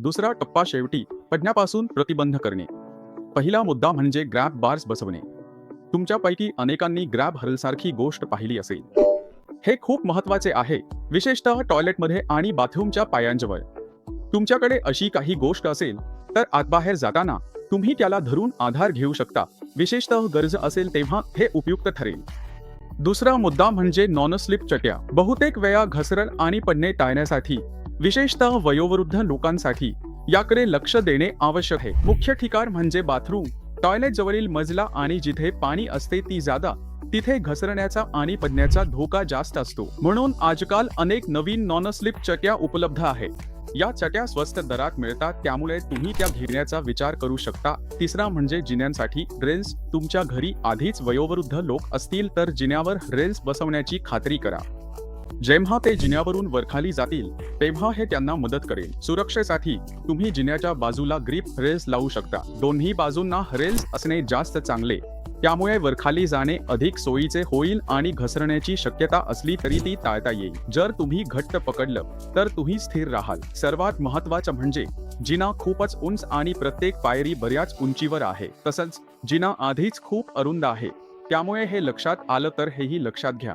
दुसरा टप्पा शेवटी पडण्यापासून प्रतिबंध करणे. पहिला मुद्दा म्हणजे ग्रॅब बार्स बसवणे. तुमच्यापैकी अनेकांनी ग्रॅब हरलसारखी गोष्ट पाहिली असेल. हे खूप महत्त्वाचे आहे विशेषतः टॉयलेटमध्ये आणि बाथरूमच्या पायांजवळ. तुमच्याकडे अशी काही गोष्ट असेल तर आतबाहेर जाताना तुम्ही त्याला धरून आधार घेऊ शकता विशेषतः गरज असेल तेव्हा हे उपयुक्त ठरेल. दुसरा मुद्दा म्हणजे नॉन स्लिप चट्या. बहुतेक वेळा घसरण आणि पडणे टाळण्यासाठी विशेषतः वयोवृद्ध लोकांसाठी याकडे लक्ष देणे आवश्यक आहे. मुख्य ठिकाण म्हणजे बाथरूम टॉयलेट जवळील मजला आणि जिथे पाणी असते ती जादा तिथे घसरण्याचा आणि पडण्याचा धोका जास्त असतो. म्हणून आजकाल अनेक नवीन नॉन स्लिप चट्या उपलब्ध आहेत. या चट्या स्वस्त दरात मिळतात त्यामुळे तुम्ही त्या घेण्याचा विचार करू शकता. तिसरा म्हणजे जिन्यांसाठी रेल्स. तुमच्या घरी आधीच वयोवृद्ध लोक असतील तर जिन्यावर रेल्स बसवण्याची खात्री करा. जेव्हा ते जिन्यावरून वरखाली जातील तेव्हा हे त्यांना मदत करेल. सुरक्षेसाठी तुम्ही जिन्याच्या बाजूला ग्रीप रेल्स लावू शकता. दोन्ही बाजूंना रेल्स असणे जास्त चांगले. त्यामुळे वरखाली जाणे अधिक सोयीचे होईल आणि घसरण्याची शक्यता असली तरी ती टाळता येईल. जर तुम्ही घट्ट पकडलं तर तुम्ही स्थिर राहाल. सर्वात महत्वाचं म्हणजे जिना खूपच उंच आणि प्रत्येक पायरी बऱ्याच उंचीवर आहे. तसंच जिना आधीच खूप अरुंद आहे. त्यामुळे हे लक्षात आलं तर हेही लक्षात घ्या.